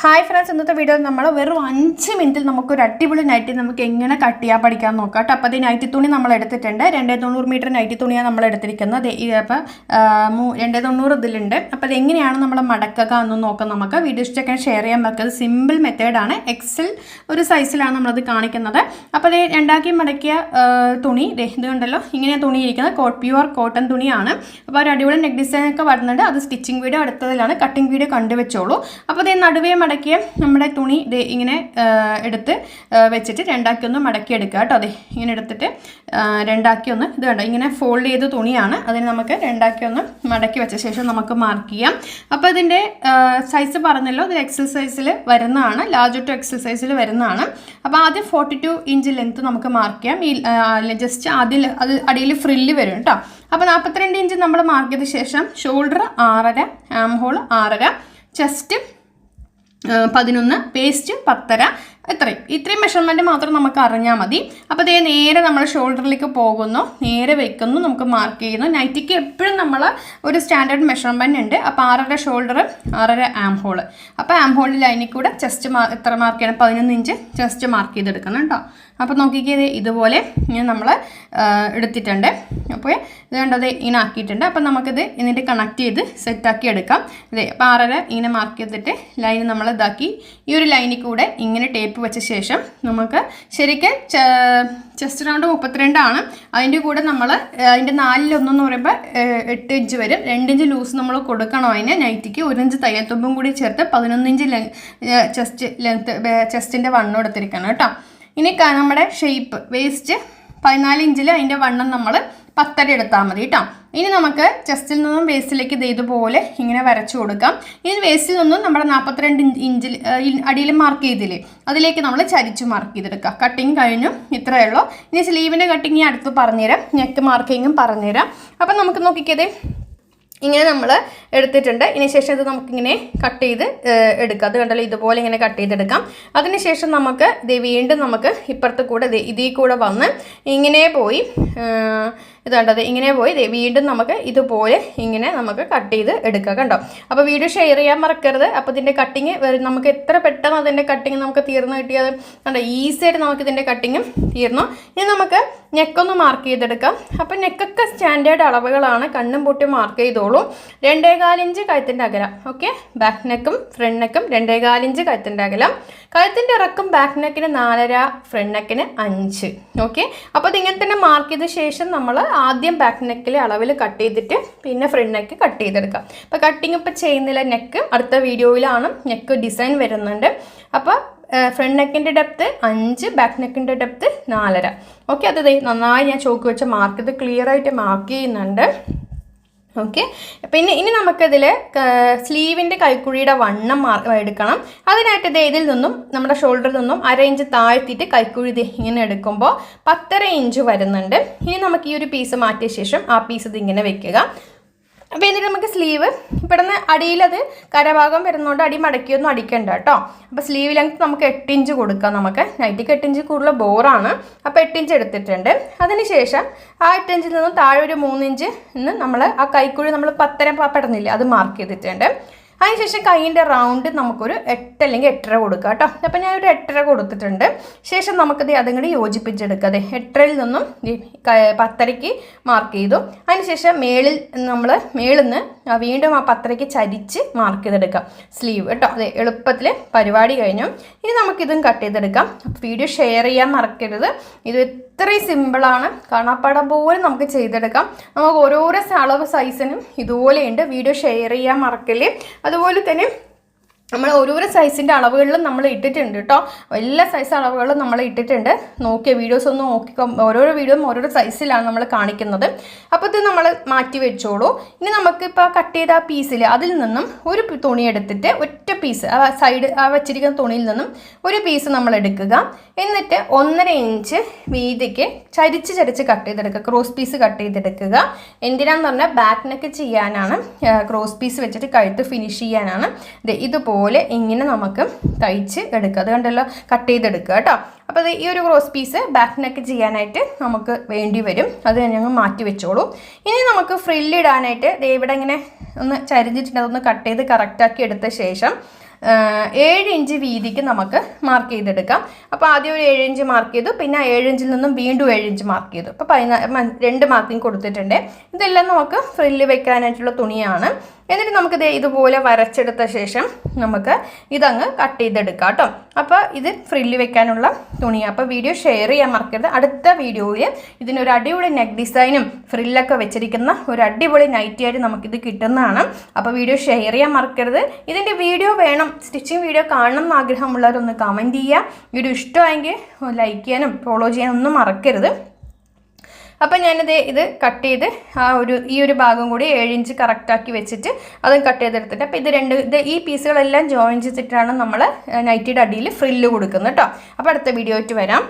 Hi friends ഇന്നത്തെ video നമ്മൾ വെറും അഞ്ച് മിനിറ്റിൽ നമുക്കൊരു അടിപൊളി നൈറ്റി നമുക്ക് എങ്ങനെ കട്ട് ചെയ്യാൻ പഠിക്കാൻ നോക്കാം. കേട്ടോ അപ്പോൾ അത് നൈറ്റി തുണി നമ്മൾ എടുത്തിട്ടുണ്ട്. രണ്ടേ തൊണ്ണൂറ് മീറ്റർ നൈറ്റി തുണിയാണ് നമ്മൾ എടുത്തിരിക്കുന്നത്. അപ്പോൾ രണ്ടേ തൊണ്ണൂറ് ഇതിലുണ്ട്. അപ്പോൾ അത് എങ്ങനെയാണ് നമ്മൾ മടക്കുക എന്ന് നോക്കാം നമുക്ക്. വീഡിയോ ഇഷ്ടമൊക്കെ ഷെയർ ചെയ്യാൻ പറ്റുന്നത് സിമ്പിൾ മെത്തേഡാണ് എക്സൽ ഒരു സൈസിലാണ് നമ്മളത് കാണിക്കുന്നത്. അപ്പോൾ അത് രണ്ടാക്കി മടക്കിയ തുണി ഇത് കണ്ടല്ലോ? ഇങ്ങനെ തുണി ഇരിക്കുന്നത്. പ്യുവർ കോട്ടൺ തുണിയാണ്. അപ്പോൾ ഒരു അടിപൊളി നെക്ക് ഡിസൈൻ ഒക്കെ വരുന്നുണ്ട്. അത് സ്റ്റിച്ചിങ് വീഡിയോ അടുത്തതിലാണ്. കട്ടിങ് വീഡിയോ കണ്ടുവെച്ചോളൂ അപ്പോൾ അത് നടുവേ മടക്കിയ നമ്മുടെ തുണി ഇങ്ങനെ എടുത്ത് വെച്ചിട്ട് രണ്ടാക്കി ഒന്ന് മടക്കി എടുക്കുക കേട്ടോ. അതെ ഇങ്ങനെ എടുത്തിട്ട് രണ്ടാക്കി ഒന്ന് ഇത് കണ്ടോ? ഇങ്ങനെ ഫോൾഡ് ചെയ്ത തുണിയാണ്. അതിന് നമുക്ക് രണ്ടാക്കി ഒന്ന് മടക്കി വെച്ച ശേഷം നമുക്ക് മാർക്ക് ചെയ്യാം. അപ്പോൾ ഇതിന്റെ സൈസ് പറഞ്ഞല്ലോ. ഇത് എക്സൽ സൈസിൽ വരുന്നതാണ്. ലാർജ് ടു എക്സൽ സൈസിൽ വരുന്നതാണ്. അപ്പോൾ ആദ്യം ഫോർട്ടി ടു ഇഞ്ച് ലെങ്ത്ത് നമുക്ക് മാർക്ക് ചെയ്യാം. ഈ ജസ്റ്റ് അതിൽ അത് അടിയിൽ ഫ്രില്ല് വരും കേട്ടോ. അപ്പോൾ നാൽപ്പത്തിരണ്ട് ഇഞ്ച് നമ്മൾ മാർക്ക് ചെയ്ത ശേഷം ഷോൾഡർ ആറര ആം ഹോൾ ആറര ചെസ്റ്റ് പതിനൊന്ന് പേസ്റ്റ് പത്തര ഇത്രയും ഇത്രയും മെഷർമെന്റ് മാത്രം നമുക്ക് അറിഞ്ഞാൽ മതി. അപ്പോൾ ഇതേ നേരെ നമ്മൾ ഷോൾഡറിലേക്ക് പോകുന്നു. നേരെ വെക്കുന്നു നമുക്ക് മാർക്ക് ചെയ്യുന്നു. നൈറ്റിക്ക് എപ്പോഴും നമ്മൾ ഒരു സ്റ്റാൻഡേർഡ് മെഷർമെന്റ് ഉണ്ട്. അപ്പോൾ ആറര ഷോൾഡർ ആറര ആം ഹോൾ അപ്പോൾ ആം ഹോളിൽ ലൈനിൽ കൂടെ ചെസ്റ്റ് മാ എത്ര മാർക്ക് ചെയ്യണം? പതിനൊന്ന് ഇഞ്ച് ചെസ്റ്റ് മാർക്ക് ചെയ്തെടുക്കണം കേട്ടോ. അപ്പോൾ നോക്കിക്കേ ദേ ഇതുപോലെ ഇങ്ങനെ നമ്മൾ എടുത്തിട്ടുണ്ട്. അപ്പോൾ ഇത് കണ്ടത് ഇങ്ങനെ ആക്കിയിട്ടുണ്ട്. അപ്പോൾ നമുക്കിത് ഇതിന്റെ കണക്ട് ചെയ്ത് സെറ്റാക്കി എടുക്കാം. അതെ അപ്പോൾ ആറര ഇങ്ങനെ മാർക്ക് ചെയ്തിട്ട് ലൈൻ നമ്മൾ ഇതാക്കി. ഈ ഒരു ലൈനിൽ കൂടെ ഇങ്ങനെ ടേപ്പ് വെച്ച ശേഷം നമുക്ക് ശരിക്കും ചെസ്റ്റ് റൗണ്ട് മുപ്പത്തിരണ്ടാണ്. അതിന്റെ കൂടെ നമ്മൾ അതിന്റെ നാലിലൊന്നെന്ന് പറയുമ്പോൾ എട്ട് ഇഞ്ച് വരും. രണ്ട് ഇഞ്ച് ലൂസ് നമ്മൾ കൊടുക്കണം അതിന്. നൈറ്റിക്ക് ഒരു ഇഞ്ച് തയ്യൽത്തുമ്പും കൂടി ചേർത്ത് പതിനൊന്നിഞ്ച് ചെസ്റ്റ് ലെങ്ത്ത് ചെസ്റ്റിന്റെ വണ്ണം എടുത്തിരിക്കണം കേട്ടോ. ഇനി നമ്മുടെ ഷേപ്പ് വേസ്റ്റ് പതിനാല് ഇഞ്ചിൽ അതിന്റെ വണ്ണം നമ്മൾ പത്തര എടുത്താൽ മതി കേട്ടോ. ഇനി നമുക്ക് ചെസ്റ്റിൽ നിന്നും വേസ്റ്റിലേക്ക് ഇത് ഇതുപോലെ ഇങ്ങനെ വരച്ചു കൊടുക്കാം. ഇനി വേസ്റ്റിൽ നിന്നും നമ്മുടെ നാൽപ്പത്തിരണ്ട് ഇഞ്ചിൽ അടിയിൽ മാർക്ക് ചെയ്തില്ലേ അതിലേക്ക് നമ്മൾ ചരിച്ച് മാർക്ക് ചെയ്തെടുക്കാം. കട്ടിങ് കഴിഞ്ഞു ഇത്രയേ ഉള്ളൂ. ഇനി സ്ലീവിന്റെ കട്ടിങ് അടുത്ത് പറഞ്ഞുതരാം. നെക്ക് മാർക്കിങ്ങും പറഞ്ഞുതരാം. അപ്പം നമുക്ക് നോക്കിക്കതേ ഇങ്ങനെ നമ്മൾ എടുത്തിട്ടുണ്ട്. ഇനി ശേഷം ഇത് നമുക്കിങ്ങനെ കട്ട് ചെയ്ത് എടുക്കാം. അത് കണ്ടല്ലോ ഇതുപോലെ ഇങ്ങനെ കട്ട് ചെയ്തെടുക്കാം. അതിനുശേഷം നമുക്ക് ഇത് വീണ്ടും നമുക്ക് ഇപ്പുറത്ത് കൂടെ ഇതേ കൂടെ വന്ന് ഇങ്ങനെ പോയി ഇത് കണ്ടത് ഇങ്ങനെ പോയി. വീണ്ടും നമുക്ക് ഇതുപോലെ ഇങ്ങനെ നമുക്ക് കട്ട് ചെയ്ത് എടുക്കാം കണ്ടോ? അപ്പോൾ വീഡിയോ ഷെയർ ചെയ്യാൻ മറക്കരുത്. അപ്പോൾ ഇതിന്റെ കട്ടിങ് നമുക്ക് എത്ര പെട്ടെന്ന് അതിന്റെ കട്ടിങ് നമുക്ക് തീർന്നു കിട്ടിയത്? കണ്ടോ? ഈസി ആയിട്ട് നമുക്ക് ഇതിന്റെ കട്ടിങ്ങും തീർന്നു. ഇനി നമുക്ക് നെക്കൊന്ന് മാർക്ക് ചെയ്തെടുക്കാം. അപ്പോൾ നെക്കൊക്കെ സ്റ്റാൻഡേർഡ് അളവുകളാണ്. കണ്ണും പൊട്ടി മാർക്ക് ചെയ്തോളൂ. രണ്ടേകാലിഞ്ച് കഴുത്തിന്റെ അകലം. ഓക്കെ ബാക്ക് നെക്കും ഫ്രണ്ട് നെക്കും രണ്ടേകാലിഞ്ച് കഴുത്തിന്റെ അകലം. കഴുത്തിന്റെ ഇറക്കം ബാക്ക് നെക്കിന് നാലര ഫ്രണ്ട് നെക്കിന് അഞ്ച്. ഓക്കെ അപ്പോൾ ഇതിങ്ങനെ തന്നെ മാർക്ക് ചെയ്ത ശേഷം നമ്മൾ ആദ്യം ബാക്ക് നെക്കിലെ അളവിൽ കട്ട് ചെയ്തിട്ട് പിന്നെ ഫ്രണ്ട് നെക്ക് കട്ട് ചെയ്തെടുക്കാം. അപ്പോൾ കട്ടിങ് ഇപ്പോൾ ചെയ്യുന്നില്ല നെക്ക് അടുത്ത വീഡിയോയിലാണ് നെക്ക് ഡിസൈൻ വരുന്നുണ്ട്. അപ്പോൾ ഫ്രണ്ട് നെക്കിന്റെ ഡെപ്ത്ത് അഞ്ച് ബാക്ക് നെക്കിന്റെ ഡെപ്ത്ത് നാലര. ഓക്കെ അത് നന്നായി ഞാൻ ചോക്ക് വെച്ച് മാർക്ക് ഇത് ക്ലിയർ ആയിട്ട് മാർക്ക് ചെയ്യുന്നുണ്ട്. ഓക്കെ പിന്നെ ഇനി നമുക്കിതിൽ സ്ലീവിന്റെ കൈക്കുഴിയുടെ വണ്ണം എടുക്കണം. അതിനായിട്ട് ദേ ഇതിൽ നിന്നും നമ്മുടെ ഷോൾഡറിൽ നിന്നും അര ഇഞ്ച് താഴ്ത്തിയിട്ട് കൈക്കുഴി ഇങ്ങനെ എടുക്കുമ്പോൾ പത്തര ഇഞ്ച് വരുന്നുണ്ട്. ഇനി നമുക്ക് ഈ ഒരു പീസ് മാറ്റിയ ശേഷം ആ പീസ് ഇതിങ്ങനെ വെക്കുക. അപ്പോൾ എന്നിട്ട് നമുക്ക് സ്ലീവ് ഇവിടുന്ന് അടിയിലത് കരഭാഗം വരുന്നതുകൊണ്ട് അടി മടക്കിയൊന്നും അടിക്കണ്ട കേട്ടോ. അപ്പോൾ സ്ലീവ് ലെങ്ത് നമുക്ക് എട്ട് ഇഞ്ച് കൊടുക്കാം നമുക്ക്. നൈറ്റിക്ക് എട്ട് ഇഞ്ച് കൂടുതൽ ബോറാണ്. അപ്പോൾ എട്ട് ഇഞ്ച് എടുത്തിട്ടുണ്ട്. അതിനുശേഷം ആ എട്ട് ഇഞ്ചിൽ നിന്നും താഴെ ഒരു മൂന്ന് ഇഞ്ച് നിന്ന് നമ്മൾ ആ കൈക്കുഴി നമ്മൾ പത്തര പെടുന്നില്ല അത് മാർക്ക് ചെയ്തിട്ടുണ്ട്. അതിനുശേഷം കൈയിന്റെ റൗണ്ട് നമുക്കൊരു എട്ട് അല്ലെങ്കിൽ എട്ടര കൊടുക്കുക കേട്ടോ. അപ്പം ഞാനൊരു എട്ടര കൊടുത്തിട്ടുണ്ട്. ശേഷം നമുക്കത് അതും കൂടി യോജിപ്പിച്ചെടുക്കുക എട്ടരയിൽ നിന്നും പത്തരയ്ക്ക് മാർക്ക് ചെയ്തു. അതിനുശേഷം മേളിൽ നമ്മൾ മേളിൽ നിന്ന് വീണ്ടും ആ പത്രയ്ക്ക് ചരിച്ച് മാർക്ക് ചെയ്തെടുക്കാം. സ്ലീവ് കേട്ടോ അതെ എളുപ്പത്തിൽ പരിപാടി കഴിഞ്ഞു. ഇനി നമുക്കിതും കട്ട് ചെയ്തെടുക്കാം. വീഡിയോ ഷെയർ ചെയ്യാൻ മറക്കരുത്. ഇത് ഇത്രയും സിമ്പിളാണ് കാണാപ്പാടം പോലും നമുക്ക് ചെയ്തെടുക്കാം. നമുക്ക് ഓരോരോ അളവ് സൈസിനും ഇതുപോലെയുണ്ട്. വീഡിയോ ഷെയർ ചെയ്യാൻ മറക്കല്ലേ? അതുപോലെ തന്നെ നമ്മൾ ഓരോരോ സൈസിന്റെ അളവുകളിലും നമ്മൾ ഇട്ടിട്ടുണ്ട് കേട്ടോ എല്ലാ സൈസ് അളവുകളും നമ്മൾ ഇട്ടിട്ടുണ്ട്. നോക്കിയ വീഡിയോസ് ഒന്ന് നോക്കിക്കോ. ഓരോരോ വീഡിയോയും ഓരോരോ സൈസിലാണ് നമ്മൾ കാണിക്കുന്നത്. അപ്പോൾ ഇത് നമ്മൾ മാറ്റി വെച്ചോളൂ. ഇനി നമുക്കിപ്പോൾ കട്ട് ചെയ്ത ആ പീസിൽ അതിൽ നിന്നും ഒരു തുണി എടുത്തിട്ട് ഒറ്റ പീസ് ആ സൈഡ് ആ വെച്ചിരിക്കുന്ന തുണിയിൽ നിന്നും ഒരു പീസ് നമ്മൾ എടുക്കുക. എന്നിട്ട് ഒന്നര ഇഞ്ച് വീതിക്ക് ചരിച്ച് ചരിച്ച് കട്ട് ചെയ്തെടുക്കുക. ക്രോസ് പീസ് കട്ട് ചെയ്തെടുക്കുക. എന്തിനാന്ന് പറഞ്ഞാൽ ബാക്ക് നെക്ക് ചെയ്യാനാണ് ക്രോസ് പീസ് വെച്ചിട്ട് കഴുത്ത് ഫിനിഷ് ചെയ്യാനാണ്. ദേ ഇതുപോലെ ഇങ്ങനെ നമുക്ക് തയ്ച്ച് എടുക്കുക. അത് കണ്ടല്ലോ കട്ട് ചെയ്തെടുക്കുക കേട്ടോ. അപ്പോൾ ഈ ഒരു ക്രോസ് പീസ് ബാക്ക് നെക്ക് ചെയ്യാനായിട്ട് നമുക്ക് വേണ്ടി വരും. അത് ഞങ്ങൾ മാറ്റി വെച്ചോളൂ. ഇനി നമുക്ക് ഫ്രില്ല് ഇടാനായിട്ട് ദേ ഇവിടെ ഇങ്ങനെ ഒന്ന് ചരിഞ്ഞിട്ടുണ്ട്. അതൊന്ന് കട്ട് ചെയ്ത് കറക്റ്റാക്കി എടുത്ത ശേഷം ഏഴ് ഇഞ്ച് വീതിക്ക് നമുക്ക് മാർക്ക് ചെയ്തെടുക്കാം. അപ്പോൾ ആദ്യം ഒരു ഏഴ് ഇഞ്ച് മാർക്ക് ചെയ്തു. പിന്നെ ആ ഏഴ് ഇഞ്ചിൽ നിന്നും വീണ്ടും ഏഴ് ഇഞ്ച് മാർക്ക് ചെയ്തു. അപ്പോൾ പതിനാ രണ്ട് മാർക്കിങ് കൊടുത്തിട്ടുണ്ട്. ഇതെല്ലാം നമുക്ക് ഫ്രില്ല് വെക്കാനായിട്ടുള്ള തുണിയാണ്. എന്നിട്ട് നമുക്ക് ദേ ഇതുപോലെ വരച്ചെടുത്ത ശേഷം നമുക്ക് ഇതങ്ങ് കട്ട് ചെയ്തെടുക്കാം കേട്ടോ അപ്പോൾ ഇത് ഫ്രില്ല് വെക്കാനുള്ള തുണിയാണ് അപ്പോൾ വീഡിയോ ഷെയർ ചെയ്യാൻ മറക്കരുത്. അടുത്ത വീഡിയോയിൽ ഇതിനൊരു അടിപൊളി നെക്ക് ഡിസൈനും ഫ്രില്ലൊക്കെ വെച്ചിരിക്കുന്ന ഒരു അടിപൊളി നൈറ്റി ആയിട്ട് നമുക്കിത് കിട്ടുന്നതാണ്. അപ്പോൾ വീഡിയോ ഷെയർ ചെയ്യാൻ മറക്കരുത്. ഇതിന്റെ വീഡിയോ വേണം. സ്റ്റിച്ചിങ് വീഡിയോ കാണണം എന്ന് ആഗ്രഹമുള്ളവരൊന്ന് കമന്റ് ചെയ്യുക. വീഡിയോ ഇഷ്ടമായെങ്കിൽ ലൈക്ക് ചെയ്യാനും ഫോളോ ചെയ്യാനും ഒന്നും മറക്കരുത്. അപ്പം ഞാനത് ഇത് കട്ട് ചെയ്ത് ആ ഒരു ഈ ഒരു ഭാഗം കൂടി ഏഴ് ഇഞ്ച് കറക്റ്റാക്കി വെച്ചിട്ട് അതും കട്ട് ചെയ്തെടുത്തിട്ട് അപ്പോൾ ഇത് രണ്ട് ഇത് ഈ പീസുകളെല്ലാം ജോയിൻ ചെയ്തിട്ടാണ് നമ്മൾ നൈറ്റിയുടെ അടിയിൽ ഫ്രില്ല് കൊടുക്കുന്നത് കേട്ടോ അപ്പോൾ അടുത്ത വീഡിയോ ആയിട്ട് വരാം.